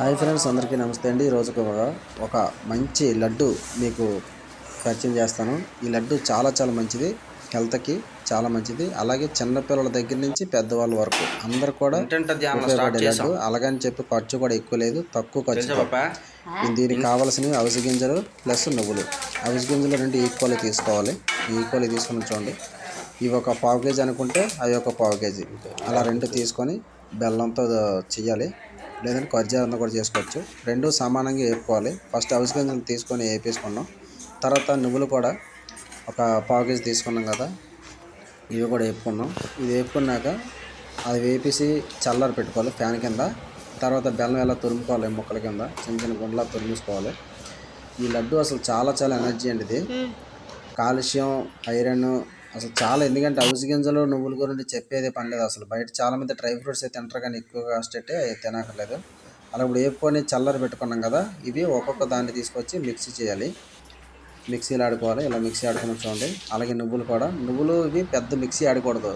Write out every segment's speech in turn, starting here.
Hi friends అందరికీ నమస్తే అండి. ఈరోజు ఒక మంచి లడ్డు మీకు పరిచయం చేస్తాను. ఈ లడ్డు చాలా చాలా మంచిది హెల్త్కి చాలా మంచిది. అలాగే చిన్నపిల్లల దగ్గర నుంచి పెద్దవాళ్ళ వరకు అందరు కూడా లడ్డు. అలాగని చెప్పి ఖర్చు కూడా ఎక్కువ లేదు తక్కువ ఖర్చు దీనికి కావాల్సినవి అవిసె గింజలు ప్లస్ నువ్వులు. అవిసె గింజలు రెండు ఈక్వల్ తీసుకోవాలి. ఈక్వల్ తీసుకుని చూడండి. ఇవి ఒక పావు కేజీ అనుకుంటే అవి ఒక పావు కేజీ. అలా రెండు తీసుకొని బెల్లంతో చేయాలి. లేదంటే ఖర్జూరంతో కూడా చేసుకోవచ్చు. రెండు సమానంగా వేపుకోవాలి. ఫస్ట్ అవిసె గింజలు తీసుకొని వేపేసుకున్నాం. తర్వాత నువ్వులు కూడా ఒక పావు కేజీ తీసుకున్నాం కదా ఇవి కూడా వేపుకున్నాం. ఇది వేపుకున్నాక అది వేపేసి చల్లారి పెట్టుకోవాలి ఫ్యాన్ కింద. తర్వాత బెల్లం ఎలా తురుముకోవాలి ముక్కల కింద చిన్న చిన్న గుండలా తురిమేసుకోవాలి. ఈ లడ్డు అసలు చాలా చాలా ఎనర్జీ అండి ఇది. కాల్షియం ఐరన్ అసలు చాలా ఎందుకంటే అవిసి గింజలు నువ్వుల గురించి చెప్పేది పనిలేదు అసలు. బయట చాలా మంది డ్రై ఫ్రూట్స్ అయితే తింటారు కానీ ఎక్కువ కాస్ట్ అయితే తినక్కర్లేదు. అలా ఇప్పుడు వేపుకొని చల్లరి పెట్టుకున్నాం కదా ఇవి ఒక్కొక్క దాన్ని తీసుకొచ్చి మిక్సీ చేయాలి. మిక్సీలో ఆడుకోవాలి ఇలా మిక్సీ ఆడుకుని చూడండి. అలాగే నువ్వులు కూడా. నువ్వులు ఇవి పెద్ద మిక్సీ ఆడకూడదు.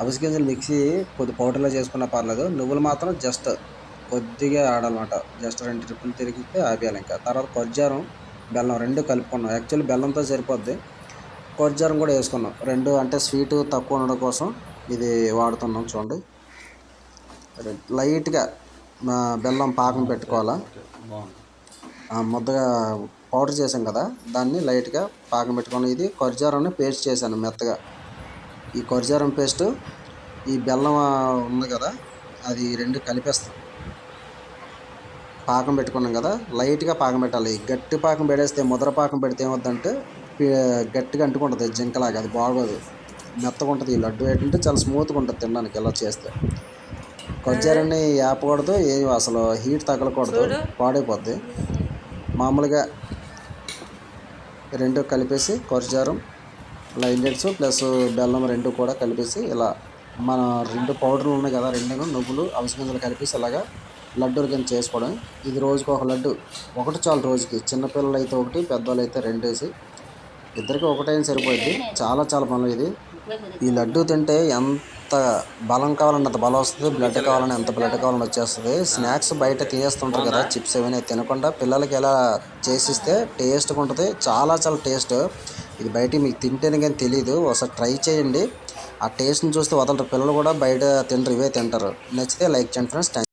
అవిసి గింజలు మిక్సీ కొద్ది పౌడర్లో చేసుకున్నా పర్లేదు. నువ్వులు మాత్రం జస్ట్ కొద్దిగా ఆడాలన్నమాట. జస్ట్ రెండు ట్రిప్పులు తిరిగితే ఆపేయాలి ఇంకా. తర్వాత కొజ్జారం బెల్లం రెండు కలుపుకున్నాం. యాక్చువల్లీ బెల్లంతో సరిపోద్ది. కొజ్జారం కూడా వేసుకున్నాం. రెండు అంటే స్వీట్ తక్కువ ఉండడం కోసం ఇది వాడుతున్నాం చూడండి. లైట్గా మా బెల్లం పాకం పెట్టుకోవాలా? ముద్దగా పౌడర్ చేసాం కదా దాన్ని లైట్గా పాకం పెట్టుకొని ఇది కొర్జారాన్ని పేస్ట్ చేశాను మెత్తగా. ఈ కొర్జారం పేస్ట్ ఈ బెల్లం ఉంది కదా అది రెండు కలిపేస్తాం. పాకం పెట్టుకున్నాం కదా లైట్గా పాకం పెట్టాలి. గట్టి పాకం పెడేస్తే ముద్ర పాకం పెడితే ఏమొద్దంటే గట్టిగా అంటుకుంటుంది జింకలాగా అది బాగోదు. మెత్తగా ఉంటుంది ఈ లడ్డు ఏంటంటే చాలా స్మూత్గా ఉంటుంది తినడానికి ఇలా చేస్తే. కొజ్జారాన్ని ఆపకూడదు ఏం అసలు హీట్ తగలకూడదు పాడైపోద్ది. మామూలుగా రెండు కలిపేసి కొరజారం ఇలా ఇండెట్స్ ప్లస్ బెల్లం రెండు కూడా కలిపేసి ఇలా మన రెండు పౌడర్లు ఉన్నాయి కదా రెండు నువ్వులు అవిసె గింజలు కలిపేసి ఇలాగా లడ్డూలు కింద చేసుకోవడం. ఇది రోజుకి ఒక లడ్డు ఒకటి చాలు రోజుకి. చిన్నపిల్లలు అయితే ఒకటి పెద్దవాళ్ళు అయితే రెండు వేసి ఇద్దరికి ఒకటైనా సరిపోద్ది చాలా చాలా పనులు ఇది. ఈ లడ్డు తింటే ఎంత బలం కావాలన్న అంత బలం వస్తుంది బ్లడ్ కావాలని ఎంత బ్లడ్ కావాలని వచ్చేస్తుంది. స్నాక్స్ బయట తినేస్తుంటారు కదా చిప్స్ ఏమైనా తినకుండా. పిల్లలకి ఎలా చేసిస్తే టేస్ట్గా ఉంటుంది. చాలా చాలా టేస్ట్ ఇది బయట మీకు తింటేనే కానీ తెలియదు ఒకసారి ట్రై చేయండి. ఆ టేస్ట్ని చూస్తే వదలరు. పిల్లలు కూడా బయట తింటారు ఇవే తింటారు. నచ్చితే లైక్ చేయండి ఫ్రెండ్స్